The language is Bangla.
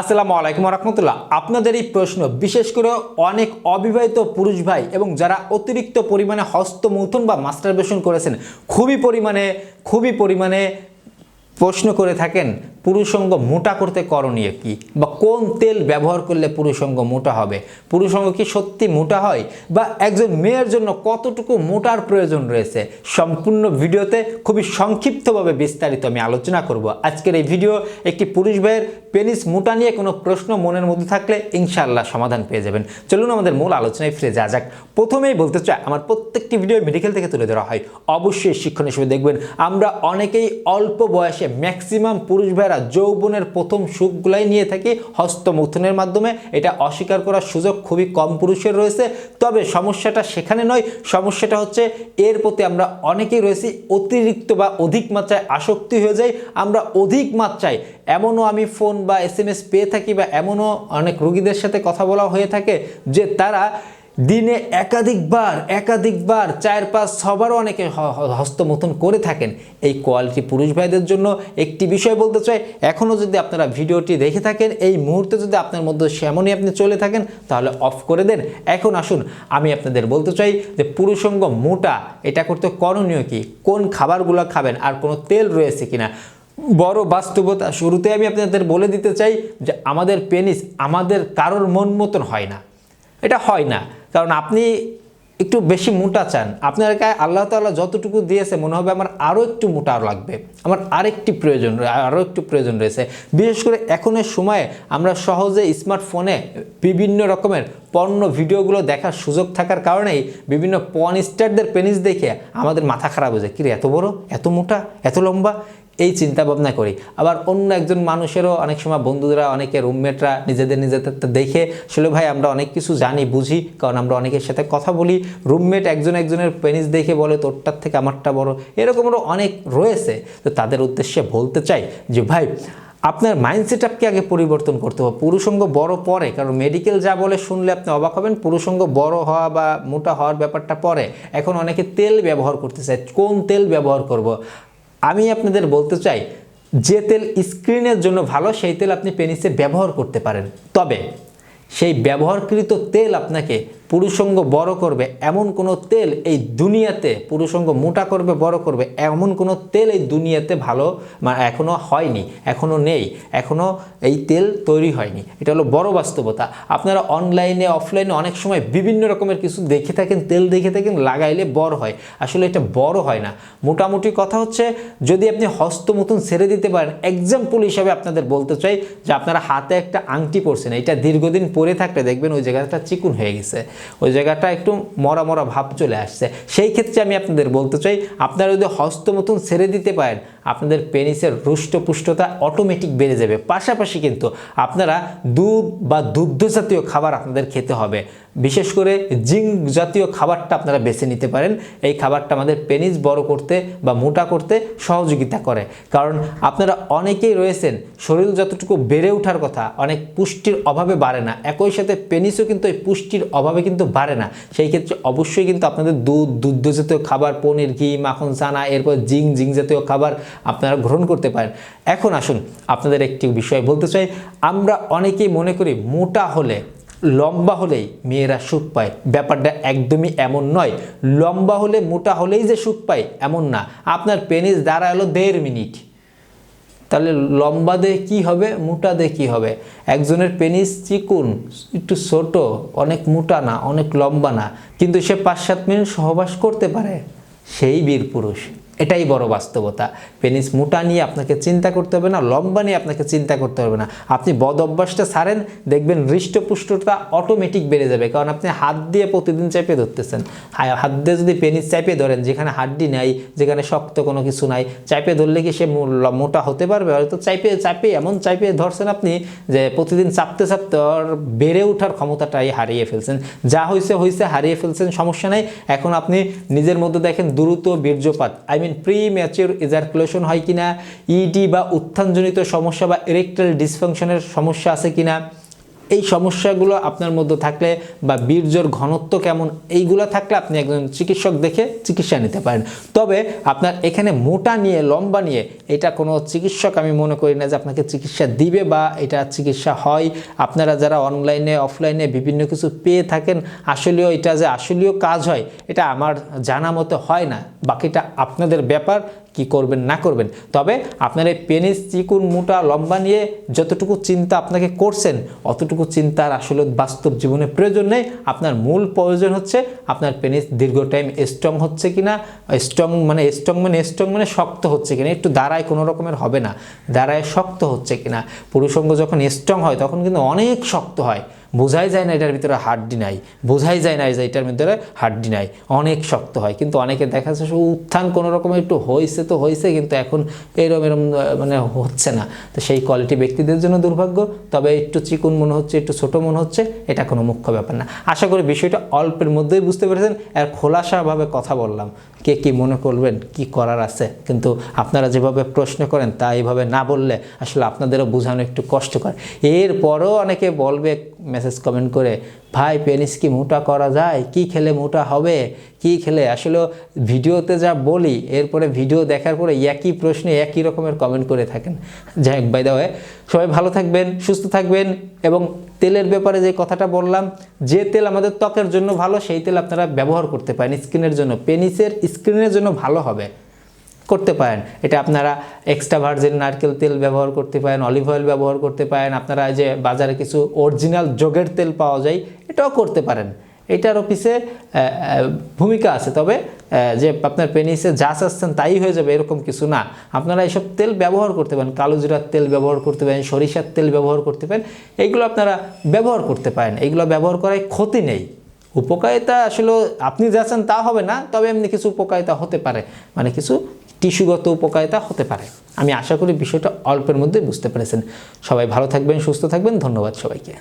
আসসালামু আলাইকুম রহমতুল্লাহ আপনাদের এই প্রশ্ন, বিশেষ করে অনেক অবিবাহিত পুরুষ ভাই এবং যারা অতিরিক্ত পরিমাণে হস্তমৌথন বা মাস্টারবেশন করেছেন, খুবই পরিমাণে খুবই পরিমাণে প্রশ্ন করে থাকেন পুরুষঙ্গ মোটা করতে করণীয় কি? বা কোন তেল ব্যবহার করলে পুরুষঙ্গ মোটা হবে? পুরুষঙ্গ কি সত্যি মোটা হয়? বা একজন মেয়ের জন্য কতটুকু মোটার প্রয়োজন রয়েছে? সম্পূর্ণ ভিডিওতে খুবই সংক্ষিপ্তভাবে বিস্তারিত আমি আলোচনা করব। আজকের এই ভিডিও একটি পুরুষ ভাইয়ের পেনিস মোটা নিয়ে কোনো প্রশ্ন মনের মধ্যে থাকলে ইনশাআল্লাহ সমাধান পেয়ে যাবেন। চলুন আমাদের মূল আলোচনায় ফিরে যাওয়া যাক। প্রথমেই বলতে চাই, আমার প্রত্যেকটি ভিডিও মেডিকেল থেকে তুলে ধরা হয়। অবশ্যই শিক্ষণ হিসেবে দেখবেন, আমরা অনেকেই অল্প বয়সে ম্যাক্সিমাম পুরুষ ভাইয়েরা যৌবনের প্রথম সুখগুলাই নিয়ে থাকি হস্তমুথনের মাধ্যমে। এটা অস্বীকার করার সুযোগ খুবই কম পুরুষের রয়েছে। তবে সমস্যাটা সেখানে নয়, সমস্যাটা হচ্ছে এর প্রতি আমরা অনেকেই রয়েছি, অতিরিক্ত বা অধিক মাত্রায় আসক্তি হয়ে যাই। আমরা অধিক মাত্রায় এমনও আমি ফোন বা এস পেয়ে থাকি বা এমনও অনেক রুগীদের সাথে কথা বলা হয়ে থাকে যে তারা দিনে একাধিকবার একাধিকবার চার পাঁচ ছবারও অনেকে হস্তমৈথুন করে থাকেন। এই কোয়ালিটি পুরুষ ভাইদের জন্য একটি বিষয় বলতে চাই এখনও যদি আপনারা ভিডিওটি দেখে থাকেন, এই মুহূর্তে যদি আপনার মধ্যে সেমনই আপনি চলে থাকেন, তাহলে অফ করে দেন। এখন আসুন, আমি আপনাদের বলতে চাই যে পুরুষঙ্গ মোটা, এটা করতে করণীয় কি? কোন খাবারগুলো খাবেন? আর কোনো তেল রয়েছে কিনা? বড় বাস্তবতা শুরুতে আমি আপনাদের বলে দিতে চাই যে আমাদের পেনিস আমাদের কারোর মন মতন হয় না। এটা হয় না। কারণ আপনি একটু বেশি মোটা চান। আপনার গায়ে আল্লাহ তাআলা যতটুকু দিয়েছে, মনে হবে আমার আরও একটু মোটা লাগবে। আমার আরেকটি প্রয়োজন রয়ে- আরও একটু প্রয়োজন রয়েছে। বিশেষ করে এখনের সময়ে আমরা সহজে স্মার্টফোনে বিভিন্ন রকমের পণ্য ভিডিওগুলো দেখার সুযোগ থাকার কারণেই বিভিন্ন পন স্টারদের পেনিস দেখে আমাদের মাথা খারাপ হয়ে যায়। কিরে, এত বড়? এত মোটা? এত লম্বা? এই চিন্তা ভাবনা করি। আবার অন্য একজন মানুষেরও অনেক সময় বন্ধুরা, অনেকে রুমমেটরা নিজেদের নিজেদের দেখে আসলে ভাই, আমরা অনেক কিছু জানি, বুঝি, কারণ আমরা অনেকের সাথে কথা বলি। রুমমেট একজন একজনের পেনিস দেখে বলে, তোরটার থেকে আমারটা বড়। এরকমেরও অনেক রয়েছে। তো তাদের উদ্দেশ্যে বলতে চাই যে, ভাই, আপনার মাইন্ডসেট আপকে আগে পরিবর্তন করতে হবে? পুরুষঙ্গ বড় পরে? কারণ মেডিকেল যা বলে শুনলে আপনি অবাক হবেন, পুরুষঙ্গ বড় হওয়া বা মোটা হওয়ার ব্যাপারটা পরে। এখন অনেকে তেল ব্যবহার করতে চায়। কোন তেল ব্যবহার করব। আমি আপনাদের বলতে চাই, যে তেল স্ক্রিনের জন্য ভালো, সেই তেল আপনি পেনিসে ব্যবহার করতে পারেন। তবে সেই ব্যবহারকৃত তেল আপনাকে পুরুষঙ্গ বড় করবে, এমন কোনো তেল এই দুনিয়াতে, পুরুষঙ্গ মোটা করবে, বড় করবে, এমন কোনো তেল এই দুনিয়াতে ভালো মানে এখনও হয়নি এখনও নেই এখনও এই তেল তৈরি হয়নি। এটা হলো বড় বাস্তবতা। আপনারা অনলাইনে অফলাইনে অনেক সময় বিভিন্ন রকমের কিছু দেখে থাকেন, তেল দেখে থাকেন, লাগাইলে বড় হয়। আসলে এটা বড় হয় না। মোটামুটি কথা হচ্ছে, যদি আপনি হস্ত মতন ছেড়ে দিতে পারেন এক্সাম্পল হিসাবে আপনাদের বলতে চাই যে আপনারা হাতে একটা আংটি পরছেন, এটা দীর্ঘদিন পরে থাকলে দেখবেন ওই জায়গাটা চিকুন হয়ে গেছে। ওই জায়গাটা একটু মরা মরা ভাব চলে আসছে। সেই ক্ষেত্রে আমি আপনাদের বলতে চাই, আপনারা যদি হস্ত মতন ছেড়ে দিতে পারেন, আপনাদের পেনিসের রুষ্টপুষ্টতা অটোমেটিক বেড়ে যাবে। পাশাপাশি কিন্তু আপনারা দুধ বা দুগ্ধ জাতীয় খাবার আপনাদের খেতে হবে। বিশেষ করে জিঙ্ক জাতীয় খাবারটা আপনারা বেছে নিতে পারেন। এই খাবারটা আমাদের পেনিস বড় করতে বা মোটা করতে সহযোগিতা করে। কারণ আপনারা অনেকেই রয়েছেন, শরীর যতটুকু বেড়ে ওঠার কথা, অনেক পুষ্টির অভাবে বাড়ে না। একই সাথে পেনিসও কিন্তু এই পুষ্টির অভাবে কিন্তু বাড়ে না। সেই ক্ষেত্রে অবশ্যই কিন্তু আপনাদের দুধ দুগ্ধ জাতীয় খাবার, পনির, ঘি, মাখন, চানা, এরপর জিং জিং জাতীয় খাবার আপনারা গ্রহণ করতে পারেন। এখন আসুন আপনাদের একটি বিষয় বলতে চাই। আমরা অনেকেই মনে করি মোটা হলে লম্বা হলেই মেয়েরা সুখ পায়। ব্যাপারটা একদমই এমন নয়। লম্বা হলে মোটা হলেই যে সুখ পায়, এমন না। আপনার পেনিস দাঁড়াল দেড় মিনিট। তাহলে লম্বা দিয়ে কী হবে, মোটা দিয়ে কী হবে? একজনের পেনিস চিকুন, একটু ছোট, অনেক মোটা না, অনেক লম্বা না। কিন্তু সে পাঁচ সাত মিনিট সহবাস করতে পারে। সেই বীর পুরুষ। এটাই বড় বাস্তবতা। পেনিস মোটা নিয়ে আপনাকে চিন্তা করতে হবে না, লম্বা নিয়ে আপনাকে চিন্তা করতে হবে না। আপনি বদ অভ্যাসটা ছাড়েন দেখবেন হৃষ্টপুষ্টতা অটোমেটিক বেড়ে যাবে, কারণ আপনি হাত দিয়ে প্রতিদিন চেপে ধরতেছেন। হাত দিয়ে যদি পেনিস চাপে ধরেন, যেখানে হাড্ডি নাই, যেখানে শক্ত কোনো কিছু নাই, চাপে ধরলে কি সে মোটা হতে পারবে? হয়তো চাইপে চাপে, এমন চাইপে ধরছেন আপনি যে প্রতিদিন চাপতে চাপতে ওর বেড়ে ওঠার ক্ষমতাটাই হারিয়ে ফেলছেন। যা হয়েছে হয়েছে হারিয়ে ফেলছেন, সমস্যা নাই। এখন আপনি নিজের মধ্যে দেখেন দ্রুত বীর্যপাত। I mean premature ejaculation হয় কিনা ইডি বা উত্থানজনিত সমস্যা বা ইরেকটাল ডিসফাংশনের সমস্যা আছে কিনা এই সমস্যাগুলো আপনার মধ্যে থাকলে বা বীর্যর ঘনত্ব কেমন, এইগুলো থাকলে আপনি একজন চিকিৎসক দেখে চিকিৎসা নিতে পারেন। তবে আপনার এখানে মোটা নিয়ে, লম্বা নিয়ে, এটা কোনো চিকিৎসক আমি মনে করি না যে আপনাকে চিকিৎসা দিবে বা এটা চিকিৎসা হয়। আপনারা যারা অনলাইনে অফলাইনে বিভিন্ন কিছু পেয়ে থাকেন, আসলেও এটা যে আসলেও কাজ হয়, এটা আমার জানা মতো হয় না। বাকিটা আপনাদের ব্যাপার কি করবেন, না করবেন। তবে আপনার এই পেনিস চিকুন মোটা লম্বা নিয়ে যতটুকু চিন্তা আপনাকে করছেন, অতটুকু চিন্তার আসলে বাস্তব জীবনে প্রয়োজন নেই। আপনার মূল প্রয়োজন হচ্ছে আপনার পেনিস দীর্ঘ টাইম স্ট্রং হচ্ছে কি না স্ট্রং মানে স্ট্রং মানে স্ট্রং মানে শক্ত হচ্ছে কিনা, একটু দাঁড়ায় কোনো রকমের হবে না, দাঁড়ায় শক্ত হচ্ছে কিনা। পুরুষঙ্গ যখন স্ট্রং হয়, তখন কিন্তু অনেক শক্ত হয়। বোঝাই যায় না এটার ভিতরে হাড্ডি নাই। বোঝাই যায় না যে এটার ভিতরে হাড্ডি নাই। অনেক শক্ত হয়। কিন্তু অনেকে দেখা যাচ্ছে উত্থান কোনো রকমের একটু হয়েছে তো হয়েছে, কিন্তু এখন এরম এরম মানে হচ্ছে না। তো সেই কোয়ালিটি ব্যক্তিদের জন্য দুর্ভাগ্য। তবে একটু চিকুন মনে হচ্ছে, একটু ছোট মনে হচ্ছে, এটা কোনো মুখ্য ব্যাপার না। আশা করি বিষয়টা অল্পের মধ্যেই বুঝতে পেরেছেন। আর খোলাসাভাবে কথা বললাম। কে কি মনে করবেন, কি করার আছে? কিন্তু আপনারা যেভাবে প্রশ্ন করেন, তা এইভাবে না বললে আসলে আপনাদেরও বোঝানো একটু কষ্টকর। এরপরও অনেকে বলবে মেসেজ কমেন্ট করে, ভাই, পেনিস কি মোটা করা যায়? কি খেলে মোটা হবে? কি খেলে? আসলে ভিডিওতে যা বলি, এরপরে ভিডিও দেখার পরে একই প্রশ্নে একই রকমের কমেন্ট করে থাকেন। যাই হোক বাই দা ওয়ে সবাই ভালো থাকবেন, সুস্থ থাকবেন এবং তেলের ব্যাপারে যে কথাটা বললাম, যে তেল আমাদের ত্বকের জন্য ভালো, সেই তেল আপনারা ব্যবহার করতে পারেন স্কিনের জন্য। পেনিসের স্কিনের জন্য ভালো হবে। করতে পারেন। এটা আপনারা এক্সট্রা ভার্জিন নারকেল তেল ব্যবহার করতে পারেন অলিভ অয়েল ব্যবহার করতে পারেন। আপনারা যে বাজারে কিছু অরিজিনাল যোগের তেল পাওয়া যায় এটাও করতে পারেন। এটার আহ, ভূমিকা আছে। তবে যে আপনার পেনিসে যা চাচ্ছেন তাই হয়ে যাবে এরকম কিছু না। আপনারা এইসব তেল ব্যবহার করতে পারেন। কালো জিরার তেল ব্যবহার করতে পারেন সরিষার তেল ব্যবহার করতে পারেন। এইগুলো আপনারা ব্যবহার করতে পারেন। এইগুলো ব্যবহার করায় ক্ষতি নেই। উপকারিতা আসলে আপনি যাচ্ছেন তা হবে না তবে এমনি কিছু উপকারিতা হতে পারে। মানে কিছু টিস্যুগত উপকারিতা হতে পারে। আমি আশা করি বিষয়টা অল্পের মধ্যে বুঝতে পেরেছেন। সবাই ভালো থাকবেন, সুস্থ থাকবেন। ধন্যবাদ সবাইকে।